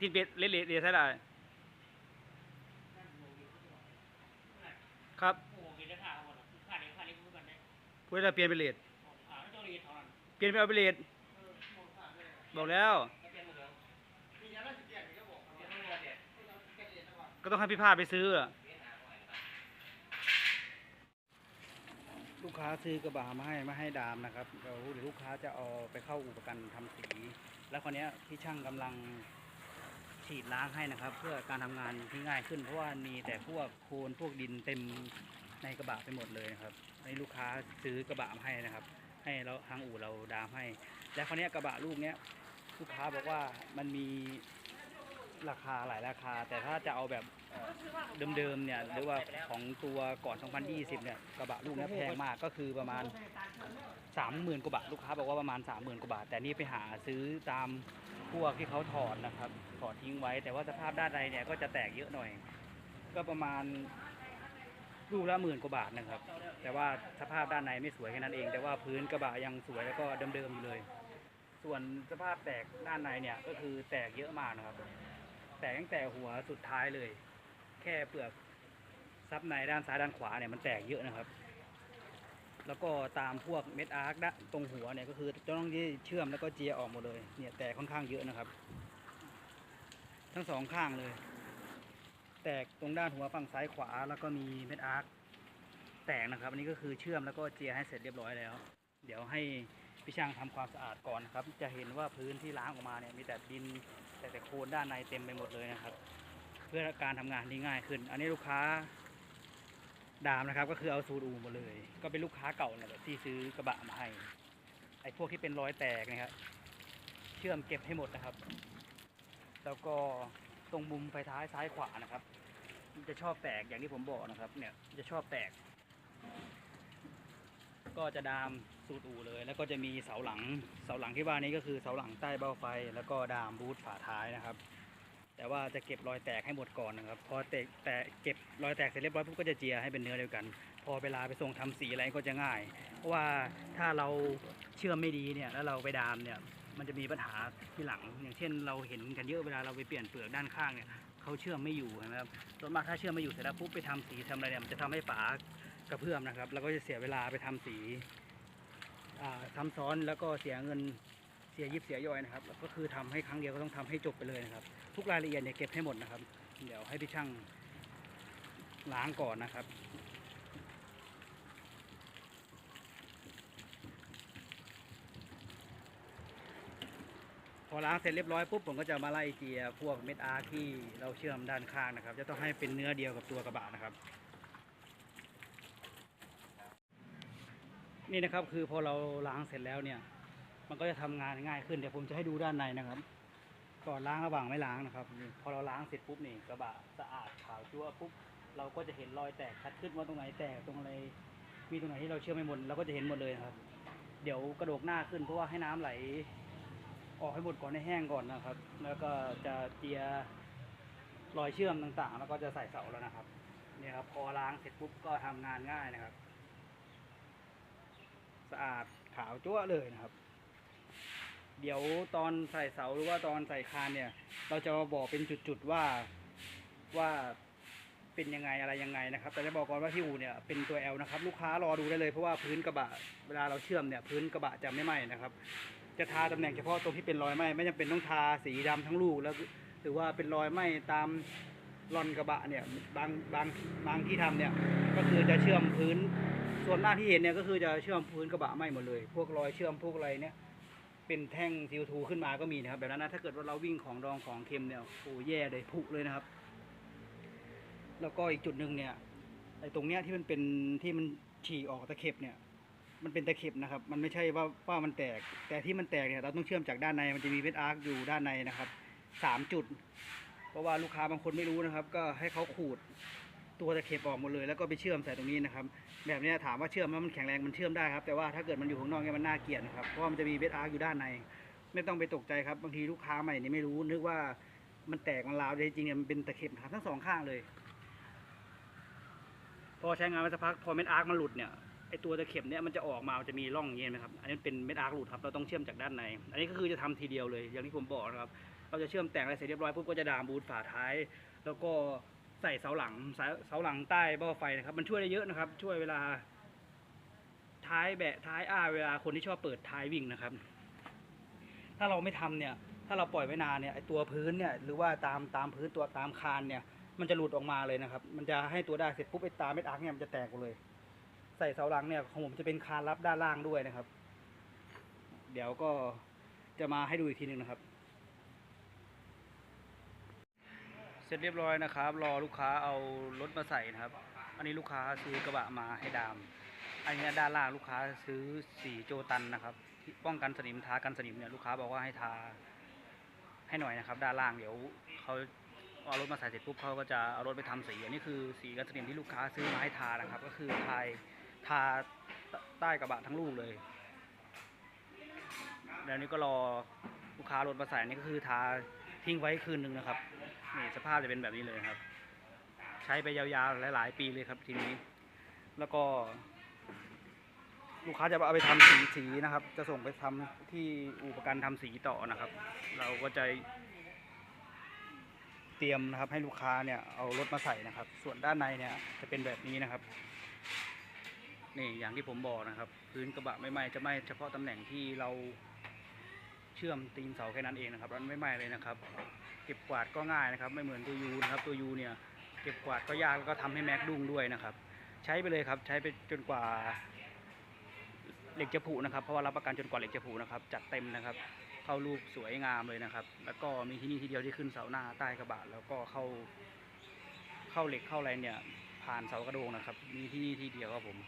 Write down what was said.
ติดเบ็ดเละๆเดี๋ยวใช่ได้ครับพูดกันได้พูดจะเปลี่ยนเป็นเลดขาไม่ต้องรีดเปลี่ยนเป็นเอาเป็นเลดเออมองขาดเลยบอกแล้วเปลี่ยนบอก็บอกเปลี่ยนทั้งหมดเนี่ยก็ต้องให้พี่พาไปซื้ออะ ลูกค้าซื้อกระบะมาให้มาให้ดามนะครับเดี๋ยวเดี๋ยวลูกค้าจะเอาไปเข้าอู่ประกันทำสี แล้วคนนี้พี่ช่างกำลังฉีดล้างให้นะครับ เพื่อการทำงานที่ง่ายขึ้นเพราะว่ามีแต่พวกโคลนพวกดินเต็มในกระบะไปหมดเลยนะครับอันนี้ลูกค้าซื้อกระบะมาให้นะครับ ให้เราทางอู่เราดามให้ และคนนี้กระบะลูกเนี้ยลูกค้าบอกว่ามันมี ราคาหลายราคา แต่ถ้าจะเอาแบบเดิมๆเนี่ยหรือว่าของตัวก่อน 2020 เนี่ยกระบะลูกนี้แพงมากก็คือประมาณ 30,000กว่าบาทลูกค้าบอกว่าประมาณ 30,000กว่าบาท แต่นี่ไปหาซื้อตามพวกที่เขาถอดนะครับถอดทิ้งไว้ แต่ว่าสภาพด้านในเนี่ยก็จะแตกเยอะหน่อย ก็ประมาณลูกละหมื่นกว่าบาทนะครับ แต่ว่าสภาพด้านในไม่สวยแค่นั้นเอง แต่ว่าพื้นกระบะยังสวยแล้วก็เดิมๆอยู่เลย ส่วนสภาพแตกด้านในเนี่ยก็คือแตกเยอะมากนะครับ แตกตั้งแต่หัวสุดท้ายเลย แค่เปลือกซับในด้านซ้ายด้านขวาเนี่ยมันแตกเยอะนะครับ แล้วก็ตามพวกเม็ดอาร์คด้านตรงหัวเนี่ยก็คือจะต้องที่เชื่อมแล้วก็เจียออกหมดเลยเนี่ยแตกค่อนข้างเยอะนะครับ ทั้งสองข้างเลย แตกตรงด้านหัวฝั่งซ้ายขวาแล้วก็มีเม็ดอาร์คแตกนะครับ อันนี้ก็คือเชื่อมแล้วก็เจียให้เสร็จเรียบร้อยแล้ว เดี๋ยวให้ พี่ช่างทำความสะอาดก่อนนะครับ จะเห็นว่าพื้นที่ล้างออกมาเนี่ยมีแต่ดินแต่แต่โคลนด้านในเต็มไปหมดเลยนะครับ เพื่อการทำงานที่ง่ายขึ้น อันนี้ลูกค้าดามนะครับ ก็คือเอาซูดอูมดเลย ก็เป็นลูกค้าเก่าเนั่นแหละที่ซื้อกระบะมาให้ไอ้พวกที่เป็นรอยแตกนะครับเชื่อมเก็บให้หมดนะครับ แล้วก็ตรงมุมไฟท้ายซ้ายขวานะครับ จะชอบแตกอย่างที่ผมบอกนะครับ เนี่ยจะชอบแตก ก็จะดามสูตรอู่เลย แล้วก็จะมีเสาหลัง เสาหลังที่ว่านี้ก็คือเสาหลังใต้เบ้าไฟ แล้วก็ดามบูทฝาท้ายนะครับ แต่ว่าจะเก็บรอยแตกให้หมดก่อนนะครับ พอแตกแต่เก็บรอยแตกเสร็จเรียบร้อยปุ๊บก็จะเจียให้เป็นเนื้อเดียวกัน พอเวลาไปส่งทำสีอะไรก็จะง่าย เพราะว่าถ้าเราเชื่อมไม่ดีเนี่ยแล้วเราไปดามเนี่ยมันจะมีปัญหาที่หลัง อย่างเช่น เราเห็นกันเยอะเวลาเราไปเปลี่ยนเปลือกด้านข้างเนี่ยเขาเชื่อมไม่อยู่นะครับส่วนมากถ้าเชื่อมไม่อยู่เสร็จแล้วปุ๊บไปทำสีทำอะไรเนี่ยมันจะทำให้ฝา กระเพื่อมนะครับ แล้วก็จะเสียเวลาไปทำสีอ่าทำซ้อนแล้วก็เสียเงินเสียยิบเสียย่อยนะครับแล้วก็คือทำให้ครั้งเดียวก็ต้องทำให้จบไปเลยนะครับ ทุกรายละเอียดเนี่ยเก็บให้หมดนะครับ เดี๋ยวให้พี่ช่างล้างก่อนนะครับพอล้างเสร็จเรียบร้อยปุ๊บผมก็จะมาไล่เจียพวกเม็ดอาร์ที่เราเชื่อมด้านข้างนะครับ จะต้องให้เป็นเนื้อเดียวกับตัวกระบะนะครับ นี่นะครับคือพอเราล้างเสร็จแล้วเนี่ย มันก็จะทำงานง่ายขึ้นเดี๋ยวผมจะให้ดูด้านในนะครับ ก่อนล้างระหว่างไม่ล้างนะครับพอเราล้างเสร็จปุ๊บนี่กระบะสะอาดขาวจั่วปุ๊บเราก็จะเห็นรอยแตกชัดขึ้นว่าตรงไหนแตกตรงอะไรมีตรงไหนที่เราเชื่อมไม่หมดเราก็จะเห็นหมดเลยครับ เดี๋ยวกระโดกหน้าขึ้นเพราะว่าให้น้ำไหล ออกให้หมดก่อนให้แห้งก่อนนะครับ แล้วก็จะเจียรอยเชื่อมต่างๆ แล้วก็จะใส่เสาแล้วนะครับเนี่ยครับพอล้างเสร็จปุ๊บก็ทำงานง่ายนะครับะอาดขาวจั่วเลยนะครับ เดี๋ยวตอนใส่เสาหรือว่าตอนใส่คานเนี่ย เราจะมาบอกเป็นจุดๆว่าว่าเป็นยังไงอะไรยังไงนะครับ แต่จะบอกก่อนว่าที่อูเนี่ยเป็นตัว L นะครับ ลูกค้ารอดูได้เลยเพราะว่าพื้นกระบะเวลาเราเชื่อมเนี่ยพื้นกระบะจะไม่ไหม้นะครับ จะทาตำแหน่งเฉพาะตรงที่เป็นรอยไหม้ไม่จำเป็นต้องทาสีดำทั้งลูกแล้วหรือว่าเป็นรอยไหม้ตามรอนกระบะเนี่ยบางบางบางที่ทำเนี่ยก็คือจะเชื่อมพื้น ส่วนหน้าที่เห็นเนี่ยก็คือจะเชื่อมพื้นกระบะไหม้หมดเลย พวกรอยเชื่อมพวกอะไรเนี่ย เป็นแท่งซีทูขึ้นมาก็มีนะครับแบบนั้นนะถ้าเกิดว่าเราวิ่งของดองของเค็มเนี่ยโอ้แย่เลยผุเลยนะครับ แล้วก็อีกจุดหนึ่งเนี่ยไอ้ตรงเนี้ยที่มันเป็นที่มันฉี่ออกตะเข็บเนี่ย มันเป็นตะเข็บนะครับ มันไม่ใช่ว่าว่ามันแตก แต่ที่มันแตกเนี่ยเราต้องเชื่อมจากด้านในมันจะมีเวทอาร์คอยู่ด้านในนะครับสามจุด เพราะว่าลูกค้าบางคนไม่รู้นะครับ ก็ให้เขาขูด ตัวตะเข็บออกหมดเลยแล้วก็ไปเชื่อมใส่ตรงนี้นะครับ แบบนี้ถามว่าเชื่อมแล้วมันแข็งแรงมันเชื่อมได้ครับ แต่ว่าถ้าเกิดมันอยู่ข้างนอกเนี่ยมันน่าเกลียดนะครับเพราะว่ามันจะมีเวทอาร์อยู่ด้านใน ไม่ต้องไปตกใจครับบางทีลูกค้าใหม่นี่ไม่รู้ นึกว่ามันแตกมันราวแต่จริงๆมันเป็นตะเข็บครับทั้งสองข้างเลย พอใช้งานไปสักพักพอเม็ดอาร์คมันหลุดเนี่ยไอตัวตะเข็บเนี่ยมันจะออกมาจะมีร่องอย่างเงี้ยไหมครับ อันนี้เป็นเม็ดอาร์คหลุดครับเราต้องเชื่อมจากด้านใน อันนี้ก็คือจะทำทีเดียวเลย อย่างที่ผมบอกนะครับ เราจะเชื่อมแต่งอะไรเสร็จเรียบร้อยปุ๊บก็จะดามบูทฝาท้าย แล้วก็ ใส่เสาหลังเสาหลังใต้บ้าไฟนะครับ มันช่วยได้เยอะนะครับ ช่วยเวลา ท้ายแบะท้ายอ้าเวลาคนที่ชอบเปิดท้ายวิ่งนะครับ ถ้าเราไม่ทำเนี่ย ถ้าเราปล่อยไว้นานเนี่ยไอตัวพื้นเนี่ยหรือว่าตามตามพื้นตัวตามคานเนี่ย มันจะหลุดออกมาเลยนะครับ มันจะให้ตัวได้เสร็จปุ๊บไอตาเม็ดอาร์คเนี่ยมันจะแตกหมดเลย ใส่เสาหลังเนี่ยของผมจะเป็นคานรับด้านล่างด้วยนะครับ เดี๋ยวก็จะมาให้ดูอีกทีหนึ่งนะครับ เสร็จเรียบร้อยนะครับ รอลูกค้าเอารถมาใส่นะครับ อันนี้ลูกค้าซื้อกระบะมาให้ดาม อันนี้ด้านล่างลูกค้าซื้อสีโจตันนะครับที่ป้องกันสนิมทากันสนิมเนี่ยลูกค้าบอกว่าให้ทาให้หน่อยนะครับ ด้านล่างเดี๋ยวเขาเอารถมาใส่เสร็จปุ๊บเขาก็จะเอารถไปทำสีอันนี้คือสีกันสนิมที่ลูกค้าซื้อมาให้ทานะครับ ก็คือทายทาใต้กระบะทั้งลูกเลยแล้วนี้ก็รอลูกค้ารถมาใส่อันนี่ก็คือทาทิ้งไว้คืนหนึ่งนะครับ นี่สภาพจะเป็นแบบนี้เลยครับ ใช้ไปยาวๆหลายๆ ปีเลยครับทีนี้ แล้วก็ ลูกค้าจะเอาไปทำสีสีนะครับ จะส่งไปทำที่อู่ประกันทำสีต่อนะครับ เราก็จะเตรียมนะครับให้ลูกค้าเนี่ยเอารถมาใส่นะครับ ส่วนด้านในเนี่ยจะเป็นแบบนี้นะครับ นี่อย่างที่ผมบอกนะครับ พื้นกระบะไม่ไหม้จะไหม้เฉพาะตำแหน่งที่เราเชื่อมตีนเสาแค่นั้นเองนะครับมันไม่ไหม้เลยนะครับ เก็บกวาดก็ง่ายนะครับ ไม่เหมือนตัวยูนะครับตัวยูเนี่ยเก็บกวาดก็ยากแล้วก็ทำให้แม็กดุ้งด้วยนะครับ ใช้ไปเลยครับใช้ไปจนกว่าเหล็กจะผุนะครับ เพราะว่ารับประกันจนกว่าเหล็กจะผุนะครับ จัดเต็มนะครับ เข้ารูปสวยงามเลยนะครับ แล้วก็มีที่นี่ที่เดียวที่ขึ้นเสาหน้าใต้กระบะแล้วก็เข้า เข้าเหล็กเข้าอะไรเนี่ย ผ่านเสากระโดงนะครับ มีที่นี่ที่เดียวครับผม